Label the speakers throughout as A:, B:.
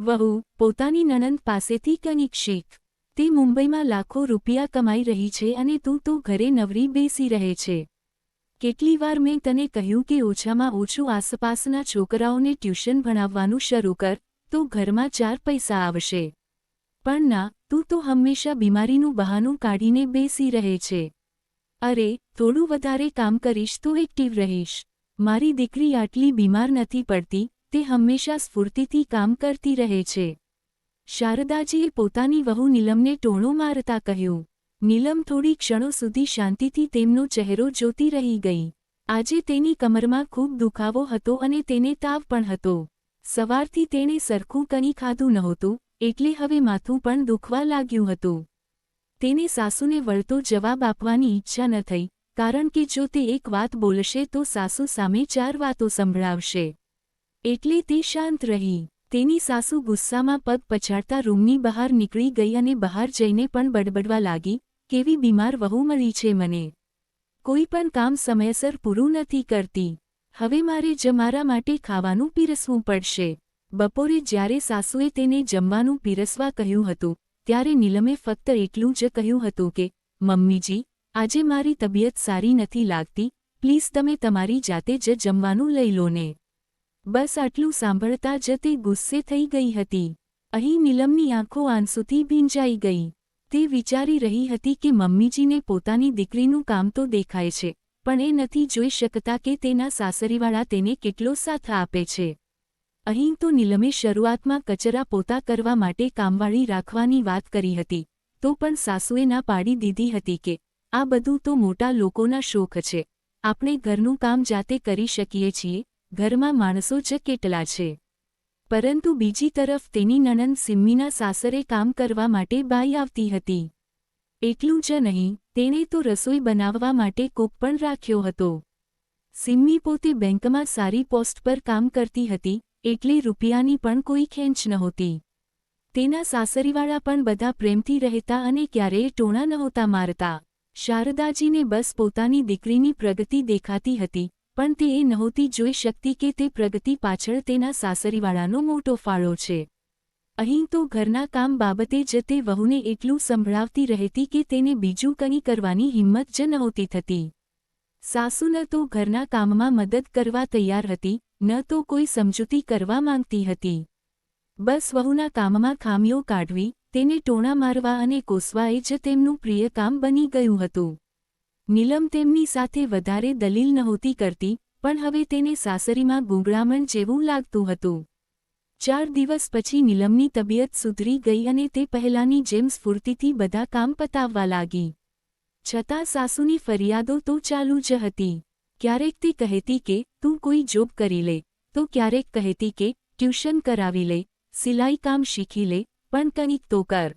A: વહુ, પોતાની નણંદ પાસેથી કંઈક શીખ. તે મુંબઈમાં લાખો રૂપિયા કમાઈ રહી છે અને તું તો ઘરે નવરી બેસી રહે છે. કેટલી વાર મેં તને કહ્યું કે ઓછામાં ઓછું આસપાસના છોકરાઓને ટ્યુશન ભણાવવાનું શરૂ કર, તો ઘરમાં ચાર પૈસા આવશે. પણ ના, તું તો હંમેશા બીમારીનું બહાનું કાઢીને બેસી રહે છે. અરે, થોડું વધારે કામ કરીશ તો એક્ટિવ રહીશ. મારી દીકરી આટલી બીમાર નથી પડતી તે હંમેશા સ્ફૂર્તિથી કામ કરતી રહે છે. શારદાજીએ પોતાની વહુ નીલમને ટોણો મારતા કહ્યું, નીલમ થોડી ક્ષણો સુધી શાંતિથી તેમનો ચહેરો જોતી રહી ગઈ. આજે તેની કમરમાં ખૂબ દુખાવો હતો અને તેને તાવ પણ હતો. સવારથી તેણે સરખું કંઈ ખાધું નહોતું, એટલે હવે માથું પણ દુખવા લાગ્યું હતું. તેને સાસુને વળતો જવાબ આપવાની ઈચ્છા ન થઈ, કારણ કે જો તે એક વાત બોલશે તો સાસુ સામે ચાર વાતો સંભળાવશે. એટલે તે શાંત રહી. તેની સાસુ ગુસ્સામાં પગ પછાડતા રૂમની બહાર નીકળી ગઈ અને બહાર જઈને પણ બડબડવા લાગી, કેવી બીમાર વહુ મળી છે મને. કોઈ પણ કામ સમયસર પૂરું નથી કરતી. હવે મારે જ મારા માટે ખાવાનું પીરસવું પડશે. બપોરે જ્યારે સાસુએ તેને જમવાનું પીરસવા કહ્યું હતું, ત્યારે નીલમે ફક્ત એટલું જ કહ્યું હતું કે, મમ્મીજી, આજે મારી તબિયત સારી નથી લાગતી. પ્લીઝ તમે તમારી જાતે જ જમવાનું લઈ લો ને. બસ આટલું સાંભળતા જ તે ગુસ્સે થઈ ગઈ હતી. અહીં નીલમની આંખો આંસુથી ભીંજાઈ ગઈ. તે વિચારી રહી હતી કે મમ્મીજીને પોતાની દીકરીનું કામ તો દેખાય છે, પણ એ નથી જોઈ શકતા કે તેના સાસરીવાળા તેને કેટલો સાથ આપે છે. અહીં તો નીલમે શરૂઆતમાં કચરા પોતા કરવા માટે કામવાળી રાખવાની વાત કરી હતી, તો પણ સાસુએ ના પાડી દીધી હતી કે, આ બધું તો મોટા લોકોના શોખ છે. આપણે ઘરનું કામ જાતે કરી શકીએ છીએ ઘરમાં માણસો જ કેટલા છે. પરંતુ બીજી તરફ તેની નણંદ સિમ્મીના સાસરે કામ કરવા માટે બાઈ આવતી હતી. એટલું જ નહીં, તેણે તો રસોઈ બનાવવા માટે કોક પણ રાખ્યો હતો. સિમ્મી પોતે બેંકમાં સારી પોસ્ટ પર કામ કરતી હતી, એટલે રૂપિયાની પણ કોઈ ખેંચ નહોતી. તેના સાસરીવાળા પણ બધા પ્રેમથી રહેતા અને ક્યારેય ટોણા નહોતા મારતા. શારદાજીને બસ પોતાની દીકરીની પ્રગતિ દેખાતી હતી પણ તે એ નહોતી જોઈ શકતી કે તે પ્રગતિ પાછળ તેના સાસરીવાળાનો મોટો ફાળો છે. અહીં તો ઘરના કામ બાબતે જ તે વહુને એટલું સંભળાવતી રહેતી કે તેને બીજું કંઈ કરવાની હિંમત જ નહોતી થતી. સાસુને તો ઘરના કામમાં મદદ કરવા તૈયાર હતી, ન તો કોઈ સમજૂતી કરવા માંગતી હતી. બસ વહુના કામમાં ખામીઓ કાઢવી, તેને ટોણા મારવા અને કોસવા એ જ તેમનું પ્રિય કામ બની ગયું હતું. નીલમ તેમની સાથે વધારે દલીલ નહોતી કરતી, પણ હવે તેને સાસરીમાં ગુંગળામણ જેવું લાગતું હતું. ચાર દિવસ પછી નીલમની તબિયત સુધરી ગઈ અને તે પહેલાંની જેમ સ્ફૂર્તિથી બધા કામ પતાવવા લાગી. છતાં સાસુની ફરિયાદો તો ચાલુ જ હતી. ક્યારેક તે કહેતી કે, તું કોઈ જોબ કરી લે. તો ક્યારેક કહેતી કે, ટ્યુશન કરાવી લે, સિલાઈ કામ શીખી લે, પણ કંઈક તો કર.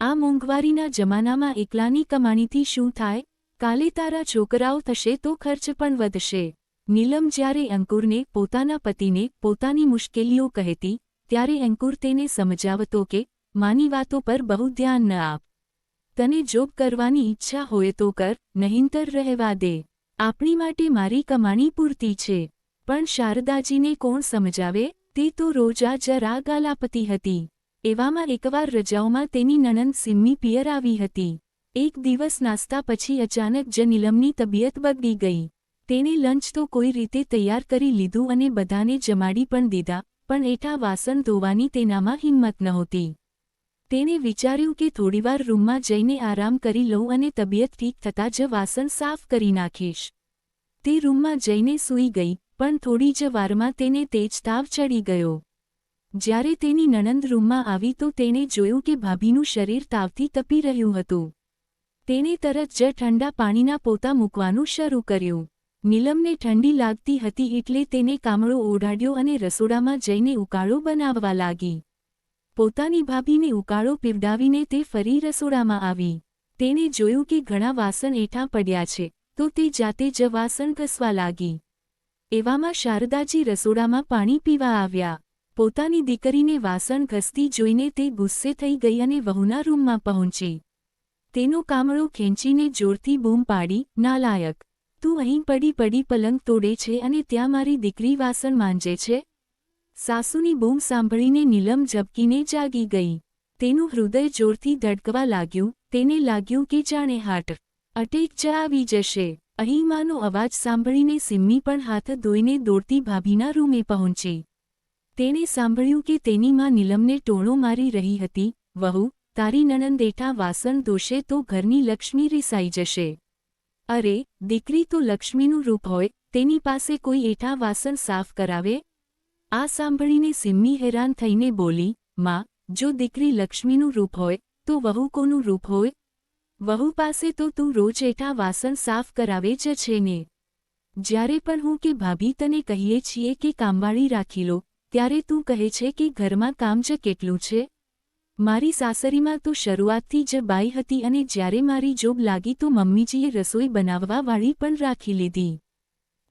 A: આ મોંઘવારીના જમાનામાં એકલાની કમાણીથી શું થાય? કાલે તારા છોકરાઓ થશે તો ખર્ચ પણ વધશે. નીલમ જ્યારે અંકુરને પોતાના પતિને પોતાની મુશ્કેલીઓ કહેતી, ત્યારે અંકુર તેને સમજાવતો કે, માની વાતો પર બહુ ધ્યાન ન આપ. તને જોબ કરવાની ઈચ્છા હોય તો કર, નહીંતર રહેવા દે. આપણી માટે મારી કમાણી પૂરતી છે. પણ શારદાજીને કોણ સમજાવે? તે તો રોજા જરા ગાલાપતી હતી. એવામાં એકવાર રજાઓમાં તેની નણંદ સિમ્મી પિયર આવી હતી. એક દિવસ નાસ્તા પછી અચાનક જ નીલમની તબિયત બગડી ગઈ. તેણે લંચ તો કોઈ રીતે તૈયાર કરી લીધું અને બધાને જમાડી પણ દીધા, પણ એઠા વાસણ ધોવાની તેનામાં હિંમત નહોતી. તેણે વિચાર્યું કે થોડીવાર રૂમમાં જઈને આરામ કરી લઉં અને તબિયત ઠીક થતાં જ વાસણ સાફ કરી નાખીશ. તે રૂમમાં જઈને સૂઈ ગઈ, પણ થોડી જ વારમાં તેને તેજ તાવ ચડી ગયો. જ્યારે તેની નણંદ રૂમમાં આવી તો તેણે જોયું કે ભાભીનું શરીર તાવથી તપી રહ્યું હતું. તેણે તરત જ ઠંડા પાણીના પોતા મૂકવાનું શરૂ કર્યું. નીલમને ઠંડી લાગતી હતી એટલે તેને કામળો ઓઢાડ્યો અને રસોડામાં જઈને ઉકાળો બનાવવા લાગી. પોતાની ભાભીને ઉકાળો પીવડાવીને તે ફરી રસોડામાં આવી. તેણે જોયું કે ઘણા વાસણ એઠા પડ્યા છે, તો તે જાતે જ વાસણ ઘસવા લાગી. એવામાં શારદાજી રસોડામાં પાણી પીવા આવ્યા. પોતાની દીકરીને વાસણ ઘસતી જોઈને તે ગુસ્સે થઈ ગઈ અને વહુના રૂમમાં પહોંચી. તેનો કામળું ખેંચીને જોરથી બૂમ પાડી, નાલાયક, તું અહીં પડી પડી પલંગ તોડે છે અને ત્યાં મારી દીકરી વાસણ માંજે છે સાસુની બૂમ સાંભળીને નીલમ ઝબકીને જાગી ગઈ. તેનું હૃદય જોરથી ધડકવા લાગ્યું. તેને લાગ્યું કે જાણે હાટ અટેક જ આવી જશે. અહીં માનો અવાજ સાંભળીને સિમ્મી પણ હાથ ધોઈને દોડતી ભાભીના રૂમે પહોંચી. તેણે સાંભળ્યું કે તેની માં નીલમને ટોણો મારી રહી હતી. વહુ તારી નણંદેઠા વાસણ ધોશે તો ઘરની લક્ષ્મી રિસાઈ જશે. અરે, દીકરી તો લક્ષ્મીનું રૂપ હોય, તેની પાસે કોઈ એઠા વાસણ સાફ કરાવે? આ સાંભળીને સિમ્મી હેરાન થઈને બોલી, માં, જો દીકરી લક્ષ્મીનું રૂપ હોય, તો વહુ કોનું રૂપ હોય? વહુ પાસે તો તું રોજ એઠા વાસણ સાફ કરાવે જ છે ને. જ્યારે પણ હું કે ભાભી તને કહીએ છીએ કે કામવાળી રાખી લો, ત્યારે તું કહે છે કે ઘરમાં કામ જ કેટલું છે? મારી સાસરીમાં તો શરૂઆતથી જ બાઈ હતી અને જ્યારે મારી જોબ લાગી તો મમ્મીજીએ રસોઈ બનાવવાવાળી પણ રાખી લીધી.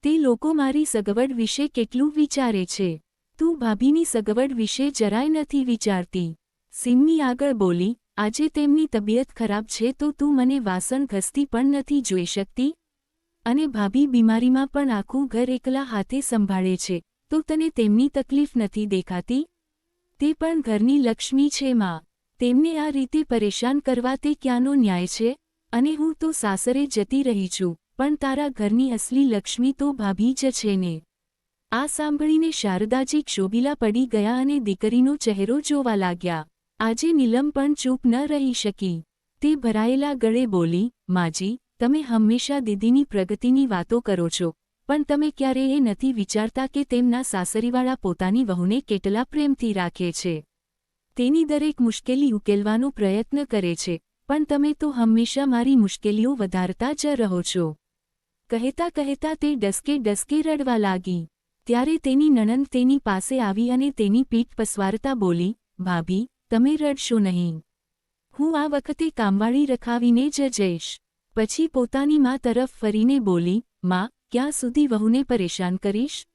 A: તે લોકો મારી સગવડ વિશે કેટલું વિચારે છે? તું ભાભીની સગવડ વિશે જરાય નથી વિચારતી. સિમ્મી આગળ બોલી, આજે તેમની તબિયત ખરાબ છે તો તું મને વાસણ ઘસતી પણ નથી જોઈ શકતી? અને ભાભી બીમારીમાં પણ આખું ઘર એકલા હાથે સંભાળે છે, તો તને તેમની તકલીફ નથી દેખાતી? તે પણ ઘરની લક્ષ્મી છે માં. તેમને આ રીતે પરેશાન કરવા તે ક્યાંનો ન્યાય છે? અને હું તો સાસરે જતી રહી છું, પણ તારા ઘરની અસલી લક્ષ્મી તો ભાભી જ છે ને. આ સાંભળીને શારદાજી ક્ષોભીલા પડી ગયા અને દીકરીનો ચહેરો જોવા લાગ્યા. આજે નીલમ પણ ચૂપ ન રહી શકી. તે ભરાયેલા ગળે બોલી, માજી, તમે હંમેશા દીદીની પ્રગતિની વાતો કરો છો. પણ તમે ક્યારેય એ નથી વિચારતા કે તેમના સાસરીવાળા પોતાની વહુને કેટલા પ્રેમથી રાખે છે. તેની દરેક મુશ્કેલી ઉકેલવાનો પ્રયત્ન કરે છે, પણ તમે તો હંમેશા મારી મુશ્કેલીઓ વધારતા જ રહો છો. કહેતા કહેતા તે ડસકે ડસકે રડવા લાગી. ત્યારે તેની નણંદ તેની પાસે આવી અને તેની પીઠ પસવારતા બોલી, ભાભી, તમે રડશો નહીં. હું આ વખતે કામવાળી રખાવીને જ જઈશ. પછી પોતાની મા તરફ ફરીને બોલી, માં ક્યાં સુધી વહુને પરેશાન કરીશ?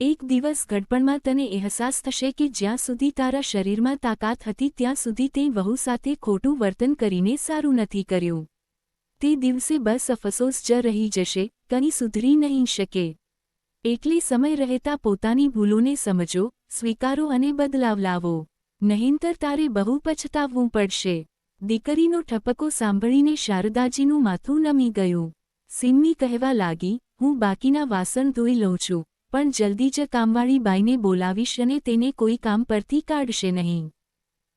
A: એક દિવસ ઘડપણમાં તને અહેસાસ થશે કે જ્યાં સુધી તારા શરીરમાં તાકાત હતી ત્યાં સુધી તે વહુ સાથે ખોટું વર્તન કરીને સારું નથી કર્યું. તે દિવસે બસ અફસોસ જ રહી જશે, કંઈ સુધરી નહીં શકે. એટલે સમય રહેતા પોતાની ભૂલોને સમજો, સ્વીકારો અને બદલાવ લાવો. નહીંતર તારે બહુ પછતાવવું પડશે. દીકરીનો ઠપકો સાંભળીને શારદાજીનું માથું નમી ગયું. સિમ્મી કહેવા લાગી હું બાકીના વાસણ ધોઈ લઉં છું, પણ જલ્દી જ કામવાળી બાઈને બોલાવીશ અને તેને કોઈ કામ પરથી કાઢશે નહીં.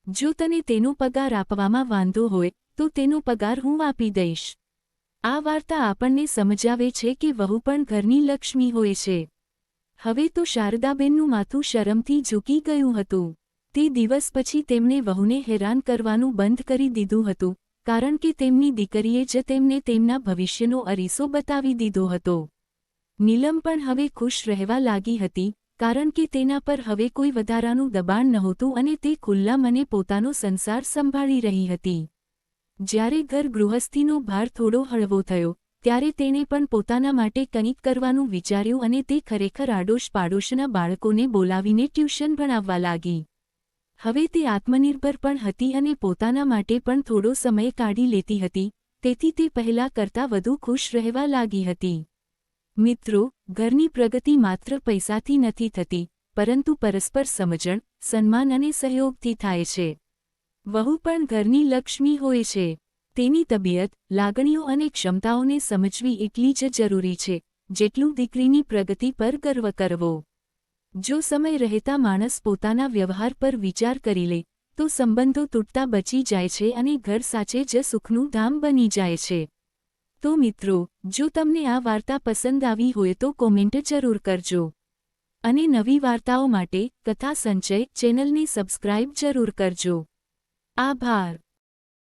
A: જો તને તેનો પગાર આપવામાં વાંધો હોય, તો તેનો પગાર હું આપી દઈશ. આ વાર્તા આપણને સમજાવે છે કે વહુ પણ ઘરની લક્ષ્મી હોય છે. હવે તો શારદાબેનનું માથું શરમથી ઝૂકી ગયું હતું. તે દિવસ પછી તેમણે વહુને હેરાન કરવાનું બંધ કરી દીધું હતું, કારણ કે તેમની દીકરીએ જ તેમને તેમના ભવિષ્યનો અરીસો બતાવી દીધો હતો. નીલમ પણ હવે ખુશ રહેવા લાગી હતી, કારણ કે તેના પર હવે કોઈ વધારાનું દબાણ નહોતું અને તે ખુલ્લા મને પોતાનો સંસાર સંભાળી રહી હતી. જ્યારે ઘર ગૃહસ્થીનો ભાર થોડો હળવો થયો, ત્યારે તેણે પણ પોતાના માટે કંઈક કરવાનું વિચાર્યું અને તે ખરેખર આડોશ પાડોશના બાળકોને બોલાવીને ટ્યુશન ભણાવવા લાગી. હવે તે આત્મનિર્ભર પણ હતી અને પોતાના માટે પણ થોડો સમય કાઢી લેતી હતી, તેથી તે પહેલા કરતાં વધુ ખુશ રહેવા લાગી હતી. મિત્રો, ઘરની પ્રગતિ માત્ર પૈસાથી નથી થતી, પરંતુ પરસ્પર સમજણ, સન્માન અને સહયોગથી થાય છે. વહુ પણ ઘરની લક્ષ્મી હોય છે. તેની તબિયત, લાગણીઓ અને ક્ષમતાઓને સમજવી એટલી જ જરૂરી છે, જેટલું દીકરીની પ્રગતિ પર ગર્વ કરવો. જો સમય રહેતા માણસ પોતાના વ્યવહાર પર વિચાર કરી લે, તો સંબંધો તૂટતા બચી જાય છે અને ઘર સાચે જ સુખનું ધામ બની જાય છે. તો મિત્રો, જો તમને આ વાર્તા પસંદ આવી હોય તો કોમેન્ટ જરૂર કરજો. અને નવી વાર્તાઓ માટે કથા સંચય ચેનલને સબસ્ક્રાઇબ જરૂર કરજો. આભાર.